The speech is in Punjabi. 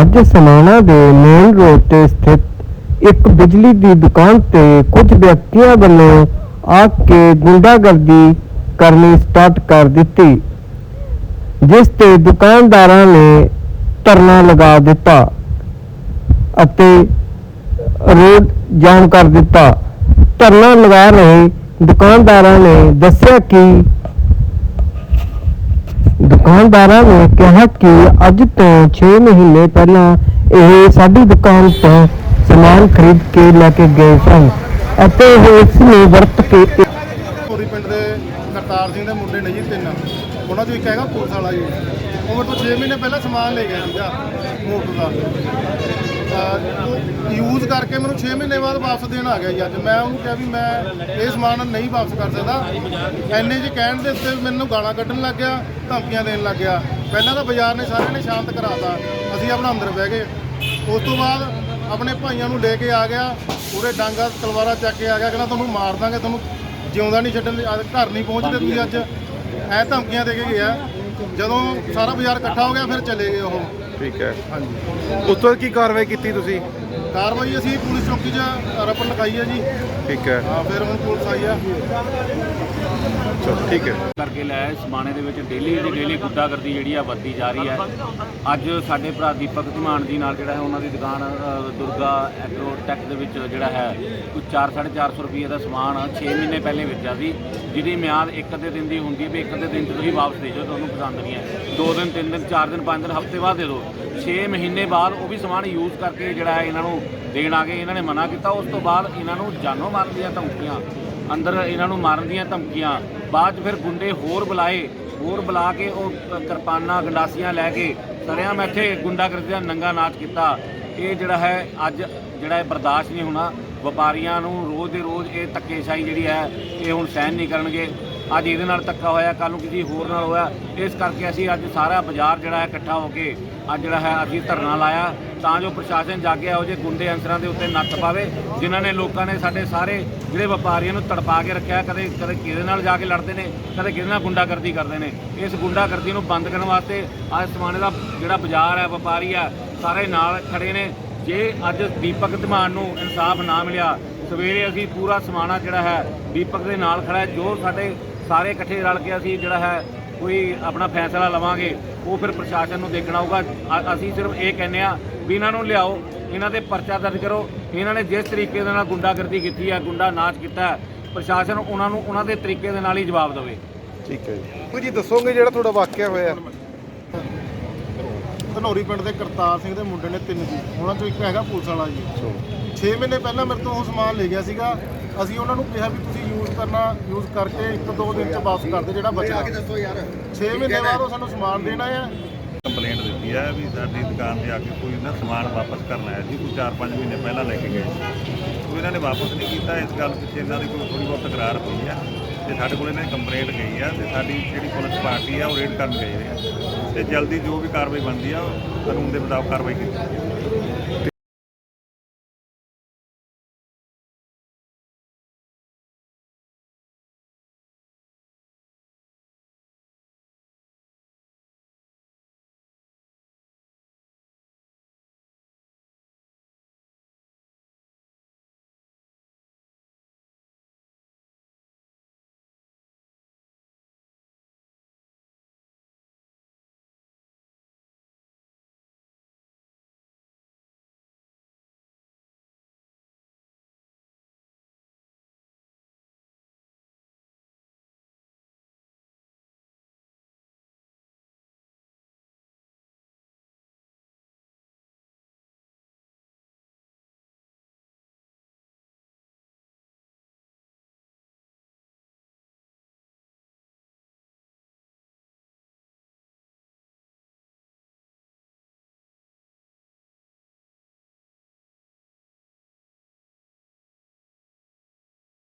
ਅੱਜ ਸਮਾਣਾ ਦੇ ਮੇਨ ਰੋਡ ਤੇ ਸਥਿਤ ਇੱਕ ਬਿਜਲੀ ਦੀ ਦੁਕਾਨ ਤੇ ਕੁਝ ਵਿਅਕਤੀਆਂ ਵੱਲੋਂ ਆ ਕੇ ਗੁੰਡਾਗਰਦੀ ਕਰਨੀ ਸਟਾਰਟ ਕਰ ਦਿੱਤੀ, ਜਿਸ ਤੇ ਦੁਕਾਨਦਾਰਾਂ ਨੇ ਧਰਨਾ ਲਗਾ ਦਿੱਤਾ ਅਤੇ ਰੋਡ ਜਾਮ ਕਰ ਦਿੱਤਾ। ਧਰਨਾ ਲਗਾ ਰਹੇ ਦੁਕਾਨਦਾਰਾਂ ਨੇ ਦੱਸਿਆ ਕਿ ਦੁਕਾਨਦਾਰਾਂ ਨੇ ਕਿਹਾ ਕਿ ਅੱਜ ਤੋਂ 6 ਮਹੀਨੇ ਪਹਿਲਾਂ ਇਹ ਸਾਡੀ ਦੁਕਾਨ ਤੋਂ ਸਮਾਨ ਖਰੀਦ ਕੇ ਲੈ ਕੇ ਗਏ ਸਨ ਅਤੇ ਉਹ ਇਸ ਨੂੰ ਵਰਤ ਕੇ ਹੋਰੀ ਪਿੰਡ ਦੇ ਕਰਤਾਰ ਸਿੰਘ ਦੇ ਮੁੰਡੇ ਨੇ ਜੀ ਤਿੰਨ। ਉਹਨਾਂ ਚੋਂ ਇੱਕ ਹੈਗਾ ਪੁਲਿਸ ਵਾਲਾ ਜੀ। ਉਹ ਮੇਰੇ ਤੋਂ 6 ਮਹੀਨੇ ਪਹਿਲਾਂ ਸਮਾਨ ਲੈ ਗਿਆ ਸੀਗਾ ਮੋਟਰ ਦਾ। ਯੂਜ਼ ਕਰਕੇ ਮੈਨੂੰ 6 ਮਹੀਨੇ ਬਾਅਦ ਵਾਪਸ ਦੇਣ ਆ ਗਿਆ ਜੀ ਅੱਜ। ਮੈਂ ਉਹਨੂੰ ਕਿਹਾ ਵੀ ਮੈਂ ਇਹ ਸਮਾਨ ਨਹੀਂ ਵਾਪਸ ਕਰ ਸਕਦਾ। ਐਨੇ ਜੇ ਕਹਿਣ ਦੇ ਉੱਤੇ ਮੈਨੂੰ ਗਾਲਾਂ ਕੱਢਣ ਲੱਗ ਗਿਆ, ਧਮਕੀਆਂ ਦੇਣ ਲੱਗ ਗਿਆ। ਪਹਿਲਾਂ ਤਾਂ ਬਾਜ਼ਾਰ ਨੇ ਸਾਰਿਆਂ ਨੇ ਸ਼ਾਂਤ ਕਰਾਤਾ। ਅਸੀਂ ਆਪਣਾ ਅੰਦਰ ਬਹਿ ਗਏ। ਉਸ ਤੋਂ ਬਾਅਦ ਆਪਣੇ ਭਾਈਆਂ ਨੂੰ ਲੈ ਕੇ ਆ ਗਿਆ। ਪੂਰੇ ਡਾਂਗਾ ਤਲਵਾਰਾਂ ਚੱਕ ਕੇ ਆ ਗਿਆ। ਕਹਿੰਦਾ ਤੁਹਾਨੂੰ ਮਾਰ ਦਾਂਗੇ, ਤੁਹਾਨੂੰ ਜਿਉਂਦਾ ਨਹੀਂ ਛੱਡਣ ਅੱਜ ਘਰ ਨਹੀਂ ਪਹੁੰਚਦੇ ਤੁਸੀਂ ਅੱਜ। ਐ ਧਮਕੀਆਂ ਦੇ ਕੇ ਗਿਆ। ਜਦੋਂ ਸਾਰਾ ਬਾਜ਼ਾਰ ਇਕੱਠਾ ਹੋ ਗਿਆ, ਫਿਰ ਚਲੇ ਗਏ ਉਹ। ਠੀਕ ਹੈ। ਹਾਂਜੀ। ਉਸ ਤੋਂ ਬਾਅਦ ਕੀ ਕਾਰਵਾਈ ਕੀਤੀ ਤੁਸੀਂ? ਕਾਰਵਾਈ ਅਸੀਂ ਪੁਲਿਸ ਚੌਕੀ 'ਚ ਰਪਟ ਲਿਖਾਈ ਹੈ ਜੀ। ਠੀਕ ਹੈ। ਹਾਂ ਫਿਰ ਹੁਣ ਪੁਲਿਸ ਆਈ ਆ। ਚਲੋ ਠੀਕ ਹੈ। ਕਰਕੇ ਲੈ ਸਮਾਣੇ ਦੇ ਵਿੱਚ ਡੇਲੀ ਦੀ ਡੇਲੀ ਗੁੱਡਾਗਰਦੀ ਜਿਹੜੀ ਆ ਵੱਧਦੀ ਜਾ ਰਹੀ ਹੈ। ਅੱਜ ਸਾਡੇ ਭਰਾ ਦੀਪਕ ਧਮਾਨ ਜੀ ਨਾਲ ਜਿਹੜਾ ਹੈ ਉਹਨਾਂ ਦੀ ਦੁਕਾਨ ਅ, ਦੁਰਗਾ ਐਗਰੋ ਟੈਕ ਦੇ ਵਿੱਚ ਜਿਹੜਾ ਹੈ ਕੋਈ 4-450 ਰੁਪਏ ਦਾ ਸਮਾਨ 6 ਮਹੀਨੇ ਪਹਿਲੇ ਵੇਚਿਆ ਸੀ। ਜਿਹਦੀ ਮਿਆਦ ਇੱਕ ਅੱਧੇ ਦਿਨ ਦੀ ਹੁੰਦੀ ਹੈ ਵੀ ਇੱਕ ਅੱਧੇ ਦਿਨ 'ਚ ਤੁਸੀਂ ਵਾਪਸ ਦੇ ਜਾਓ ਤੁਹਾਨੂੰ ਪਸੰਦ ਨਹੀਂ ਹੈ। ਦੋ ਦਿਨ ਤਿੰਨ ਦਿਨ ਚਾਰ ਦਿਨ ਪੰਜ ਦਿਨ ਹਫ਼ਤੇ ਬਾਅਦ ਦੇ ਦਿਓ। 6 ਮਹੀਨੇ ਬਾਅਦ ਉਹ ਵੀ ਸਮਾਨ ਯੂਜ਼ ਕਰਕੇ ਜਿਹੜਾ ਹੈ ਇਹਨਾਂ ਨੂੰ ਦੇਣ ਆ ਗਏ, ਇਹਨਾਂ ਨੇ ਮਨਾ ਕੀਤਾ। ਉਸ ਤੋਂ ਬਾਅਦ ਇਹਨਾਂ ਨੂੰ ਜਾਨੋਂ ਮਾਰਨ ਦੀਆਂ ਧਮਕੀਆਂ, ਅੰਦਰ ਇਹਨਾਂ ਨੂੰ ਮਾਰਨ ਦੀਆਂ ਧਮਕੀਆਂ, ਬਾਅਦ 'ਚ ਫਿਰ ਗੁੰਡੇ ਹੋਰ ਬੁਲਾਏ, ਹੋਰ ਬੁਲਾ ਕੇ ਉਹ ਕਿਰਪਾਨਾਂ, ਗੰਡਾਸੀਆਂ ਲੈ ਕੇ ਸਰਿਆਂ ਮੈਥੇ ਇੱਥੇ ਗੁੰਡਾਗਰਦੀ ਦਾ ਨੰਗਾ ਨਾਚ ਕੀਤਾ। ਇਹ ਜਿਹੜਾ ਹੈ, ਅੱਜ ਜਿਹੜਾ ਇਹ ਬਰਦਾਸ਼ਤ ਨਹੀਂ ਹੋਣਾ, ਵਪਾਰੀਆਂ ਨੂੰ ਰੋਜ਼ ਦੇ ਰੋਜ਼ ਇਹ ਧੱਕੇਸ਼ਾਹੀ ਜਿਹੜੀ ਹੈ, ਇਹ ਹੁਣ ਸਹਿਣ ਨਹੀਂ ਕਰਨਗੇ। ਅੱਜ ਇਹਦੇ ਨਾਲ ਧੱਕਾ ਹੋਇਆ ਕੱਲ ਨੂੰ ਕਿਸੇ ਹੋਰ ਨਾਲ ਹੋਇਆ। ਇਸ ਕਰਕੇ ਅਸੀਂ ਅੱਜ ਸਾਰਾ ਬਾਜ਼ਾਰ ਜਿਹੜਾ ਹੈ ਇਕੱਠਾ ਹੋ ਕੇ ਅੱਜ ਜਿਹੜਾ ਹੈ ਅਸੀਂ ਧਰਨਾ ਲਾਇਆ ਤਾਂ ਜੋ ਪ੍ਰਸ਼ਾਸਨ ਜਾ ਕੇ ਇਹੋ ਜਿਹੇ ਗੁੰਡੇ ਅੰਸਰਾਂ ਦੇ ਉੱਤੇ ਨੱਥ ਪਾਵੇ, ਜਿਨ੍ਹਾਂ ਨੇ ਲੋਕਾਂ ਨੇ ਸਾਡੇ ਸਾਰੇ ਜਿਹੜੇ ਵਪਾਰੀਆਂ ਨੂੰ ਤੜਪਾ ਕੇ ਰੱਖਿਆ, ਕਦੇ ਕਦੇ ਕਿਹਦੇ ਨਾਲ ਜਾ ਕੇ ਲੜਦੇ ਨੇ, ਕਦੇ ਕਿਹਦੇ ਨਾਲ ਗੁੰਡਾਗਰਦੀ ਕਰਦੇ ਨੇ। ਇਸ ਗੁੰਡਾਗਰਦੀ ਨੂੰ ਬੰਦ ਕਰਨ ਵਾਸਤੇ ਅੱਜ ਸਮਾਣੇ ਦਾ ਜਿਹੜਾ ਬਾਜ਼ਾਰ ਹੈ, ਵਪਾਰੀ ਆ ਸਾਰੇ ਨਾਲ ਖੜੇ ਨੇ। ਜੇ ਅੱਜ ਦੀਪਕ ਧਮਾਨ ਨੂੰ ਇਨਸਾਫ ਨਾ ਮਿਲਿਆ, ਸਵੇਰੇ ਅਸੀਂ ਪੂਰਾ ਸਮਾਣਾ ਜਿਹੜਾ ਹੈ ਦੀਪਕ ਦੇ ਨਾਲ ਖੜਾ ਜੋ ਸਾਡੇ ਸਾਰੇ ਇਕੱਠੇ ਰਲ ਕੇ ਅਸੀਂ ਜਿਹੜਾ ਹੈ ਕੋਈ ਆਪਣਾ ਫੈਸਲਾ ਲਵਾਂਗੇ ਉਹ ਫਿਰ ਪ੍ਰਸ਼ਾਸਨ ਨੂੰ ਦੇਖਣਾ ਹੋਊਗਾ। ਅਸੀਂ ਸਿਰਫ ਇਹ ਕਹਿੰਦੇ ਆ ਵੀ ਇਹਨਾਂ ਨੂੰ ਲਿਆਓ ਇਹਨਾਂ ਦੇ ਪਰਚਾ ਦਰਜ ਕਰੋ। ਇਹਨਾਂ ਨੇ ਜਿਸ ਤਰੀਕੇ ਦੇ ਨਾਲ ਗੁੰਡਾਗਰਦੀ ਕੀਤੀ ਹੈ ਗੁੰਡਾ ਨਾਚ ਕੀਤਾ ਪ੍ਰਸ਼ਾਸਨ ਉਹਨਾਂ ਨੂੰ ਉਹਨਾਂ ਦੇ ਤਰੀਕੇ ਦੇ ਨਾਲ ਹੀ ਜਵਾਬ ਦੇਵੇ। ਠੀਕ ਹੈ ਜੀ। ਕੋਈ ਜੀ ਦੱਸੋਗੇ ਜਿਹੜਾ ਤੁਹਾਡਾ ਵਾਕਿਆ ਹੋਇਆ? ਧਨੌਰੀ ਪਿੰਡ ਦੇ ਕਰਤਾਰ ਸਿੰਘ ਦੇ ਮੁੰਡੇ ਨੇ ਤਿੰਨ ਜੀ। ਉਹਨਾਂ ਚੋਂ ਇੱਕ ਹੈਗਾ ਪੁਲਿਸ ਵਾਲਾ ਜੀ। 6 ਮਹੀਨੇ ਪਹਿਲਾਂ ਮੇਰੇ ਤੋਂ ਉਹ ਸਮਾਨ ਲੈ ਗਿਆ ਸੀਗਾ। ਅਸੀਂ ਉਹਨਾਂ ਨੂੰ ਕਿਹਾ ਵੀ ਤੁਸੀਂ ਯੂਜ਼ ਕਰਨਾ ਯੂਜ਼ ਕਰਕੇ ਇੱਕ ਦੋ ਦਿਨ ਚ ਵਾਪਸ ਕਰ ਦਿਓ ਜਿਹੜਾ ਬਚਿਆ। 6 ਮਹੀਨੇ ਬਾਅਦ ਉਹ ਸਾਨੂੰ ਸਮਾਨ ਦੇਣਾ ਆ। ਕੰਪਲੇਂਟ ਦਿੱਤੀ ਹੈ ਵੀ ਸਾਡੀ ਦੁਕਾਨ ਤੇ ਆ ਕੇ ਕੋਈ ਨਾ ਸਮਾਨ ਵਾਪਸ ਕਰਨ ਆਇਆ ਸੀ ਕੋਈ 4-5 ਮਹੀਨੇ ਪਹਿਲਾਂ ਲੈ ਕੇ ਗਏ ਸੀ। ਉਹ ਇਹਨਾਂ ਨੇ ਵਾਪਸ ਨਹੀਂ ਕੀਤਾ ਇਸ ਗੱਲ ਪਿੱਛੇ ਇਹਨਾਂ ਦੀ ਕੋਈ ਥੋੜੀ ਬਹੁਤ ਤਕਰਾਰ ਹੋਈ ਆ ਤੇ ਸਾਡੇ ਕੋਲ ਇਹਨਾਂ ਦੀ ਕੰਪਲੇਂਟ ਗਈ ਆ ਤੇ ਸਾਡੀ ਜਿਹੜੀ ਪੁਲਿਸ ਪਾਰਟੀ ਆ ਉਹ ਰੇਡ ਕਰਨ ਗਈ ਹੈ ਤੇ ਜਲਦੀ ਜੋ ਵੀ ਕਾਰਵਾਈ ਬਣਦੀ ਆ ਉਹ ਕਾਨੂੰਨ ਦੇ ਮੁਤਾਬਕ ਕਾਰਵਾਈ ਕੀਤੀ